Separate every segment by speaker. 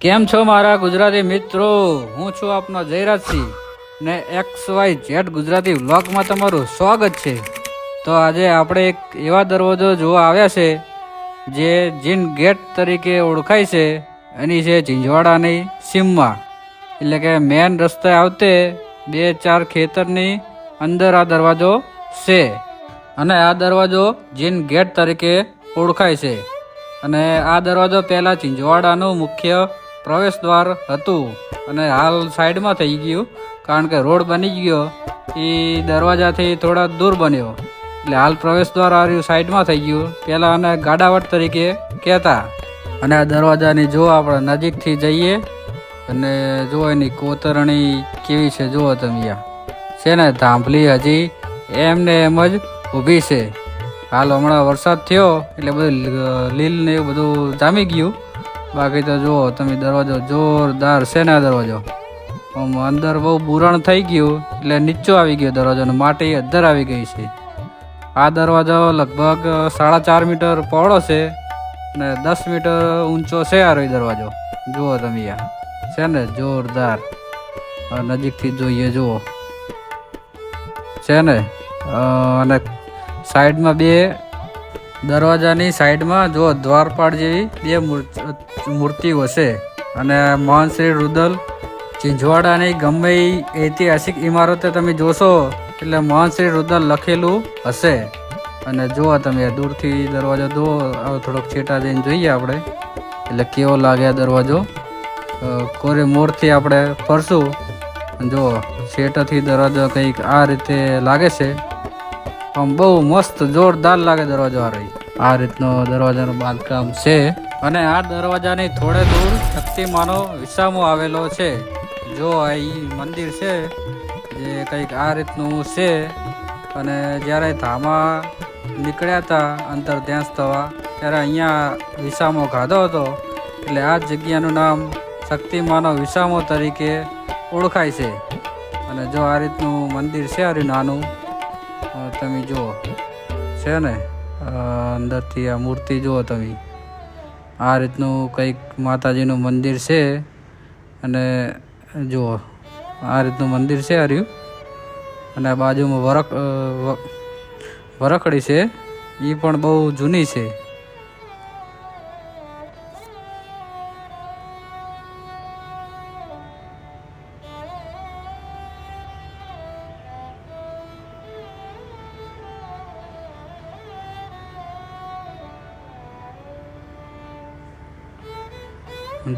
Speaker 1: કેમ છો મારા ગુજરાતી મિત્રો? હું છું આપનો જયરાજસિંહ ને એક્સ વાય જેટ ગુજરાતી વ્લોગમાં તમારું સ્વાગત છે. તો આજે આપણે એક એવા દરવાજો જોવા આવ્યા છે, જે જીન ગેટ તરીકે ઓળખાય છે. એની છે ઝીંઝવાડાની સીમમાં એટલે કે મેન રસ્તે આવતે બે ચાર ખેતરની અંદર આ દરવાજો છે. અને આ દરવાજો જીન ગેટ તરીકે ઓળખાય છે. અને આ દરવાજો પહેલાં ચિંચવાડાનું મુખ્ય પ્રવેશ દ્વાર હતું અને હાલ સાઈડમાં થઈ ગયું કારણ કે રોડ બની ગયો. એ દરવાજાથી થોડા દૂર બન્યો. એટલે હાલ પ્રવેશ દ્વાર આવ્યું સાઈડમાં થઈ ગયું. પહેલાં આને ગાડાવટ તરીકે કહેતા. અને આ દરવાજાની જો આપણે નજીકથી જઈએ અને જો એની કોતરણી કેવી છે જુઓ તમે છે ને ધાંભલી હજી એમને એમ જ ઊભી છે. હાલ હમણાં વરસાદ થયો એટલે બધું લીલ ને એવું બધું જામી ગયું. બાકી તો જુઓ, તમે દરવાજો જોરદાર છે ને દરવાજો. આમ અંદર બહુ બુરણ થઈ ગયું, એટલે નીચો આવી ગયો દરવાજો અને માટી અધર આવી ગઈ છે. આ દરવાજો લગભગ સાડા ચાર મીટર પહોળો છે અને દસ મીટર ઊંચો છે આ દરવાજો. જુઓ તમે આ, છે ને જોરદાર. નજીકથી જોઈએ, જુઓ. છે ને? અને સાઈડમાં બે દરવાજાની સાઈડમાં જો દ્વારપાળ જેવી બે મૂર્તિ- મૂર્તિઓ છે. અને મોહન શ્રી રુદલ ચિંચવાડાની ગમે ઐતિહાસિક ઇમારતે તમે જોશો એટલે મોહન શ્રી રુદલ લખેલું હશે. અને જુઓ તમે દૂરથી દરવાજો જુઓ થોડોક છેટા જઈને જોઈએ આપણે. એટલે કેવો લાગે દરવાજો? કોરે મોરથી આપણે ફરશું. જુઓ છેટાથી દરવાજો કંઈક આ રીતે લાગે છે. આમ બહુ મસ્ત જોરદાર લાગે દરવાજો આ આ રીતનો દરવાજાનું બાંધકામ છે. અને આ દરવાજાની થોડે દૂર શક્તિમાનો વિસામો આવેલો છે. જો આ મંદિર છે, જે કંઈક આ રીતનું છે. અને જ્યારે ધામા નીકળ્યા હતા અંતર ધ્યાન થવા ત્યારે અહીંયા વિસામો ખાધો હતો. એટલે આ જગ્યાનું નામ શક્તિમાનો વિસામો તરીકે ઓળખાય છે. અને જો આ રીતનું મંદિર છે આ નાનું તમે જુઓ. છે ને? અંદરથી આ મૂર્તિ જુઓ તમે. આ રીતનું કંઈક માતાજીનું મંદિર છે. અને જુઓ, આ રીતનું મંદિર છે હર્યું. અને આ બાજુમાં વરક વરખડી છે. એ પણ બહુ જૂની છે.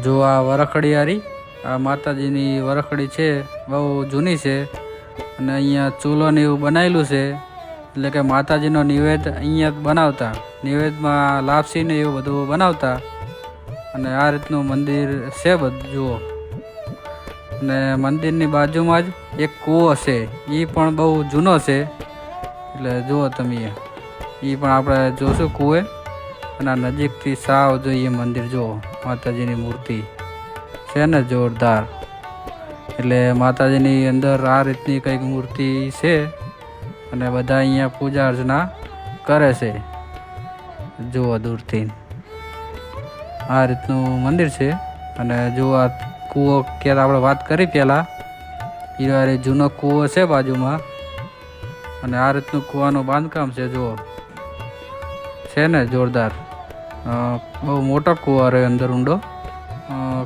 Speaker 1: જો આ વરખડી હારી આ માતાજીની વરખડી છે, બહુ જૂની છે અને અહીંયા ચૂલોને એવું બનાવેલું છે. એટલે કે માતાજીનો નિવેદ અહીંયા બનાવતા, નિવેદમાં લાપસીને એવું બધું બનાવતા અને આ રીતનું મંદિર છે બધું, જુઓ. અને મંદિરની બાજુમાં જ એક કૂવો છે એ પણ બહુ જૂનો છે. એટલે જુઓ તમે એ પણ આપણે જોશું કૂવે અને નજીકથી સાવ જોઈએ મંદિર, જુઓ. માતાજીની મૂર્તિ છે ને જોરદાર. એટલે માતાજીની અંદર આ રીતની કંઈક મૂર્તિ છે અને બધા અહીંયા પૂજા અર્ચના કરે છે. જુઓ દૂરથી. આ રીતનું મંદિર છે અને જો આ કૂવો ક્યારે આપણે વાત કરી પહેલાં એ જૂનો કૂવો છે બાજુમાં. અને આ રીતનું કૂવાનું બાંધકામ છે, જુઓ. છે ને જોરદાર. બહુ મોટો કૂવો રહ્યો અંદર ઊંડો.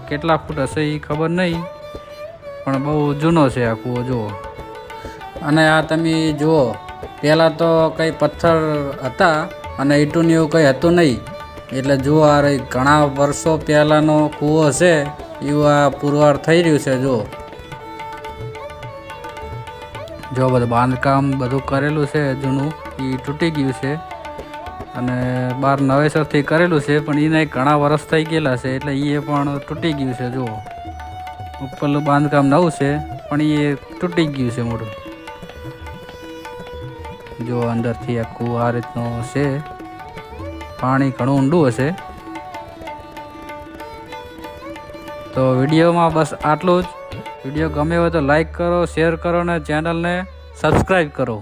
Speaker 1: કેટલા ફૂટ હશે એ ખબર નહીં પણ બહુ જૂનો છે આ કૂવો, જુઓ. અને આ તમે જુઓ, પહેલાં તો કંઈ પથ્થર હતા અને ઈટું એવું કંઈ હતું નહીં એટલે જુઓ આ રહી ઘણા વર્ષો પહેલાંનો કૂવો છે એવું આ પુરવાર થઈ રહ્યું છે, જુઓ. જો બધું બાંધકામ બધું કરેલું છે, જૂનું એ તૂટી ગયું છે. અને બહાર નવેસરથી કરેલું છે, પણ એને ઘણા વર્ષ થઈ ગયેલા છે, એટલે એ પણ તૂટી ગયું છે, જુઓ. ઉપરનું બાંધકામ નવું છે, પણ એ તૂટી ગયું છે મોટું જો અંદરથી આખું આ રીતનું છે, પાણી ઘણું ઊંડું હશે. તો વિડીયોમાં બસ આટલું જ. વીડિયો ગમે હોય તો લાઈક કરો, શેર કરો અને ચેનલને સબસ્ક્રાઈબ કરો.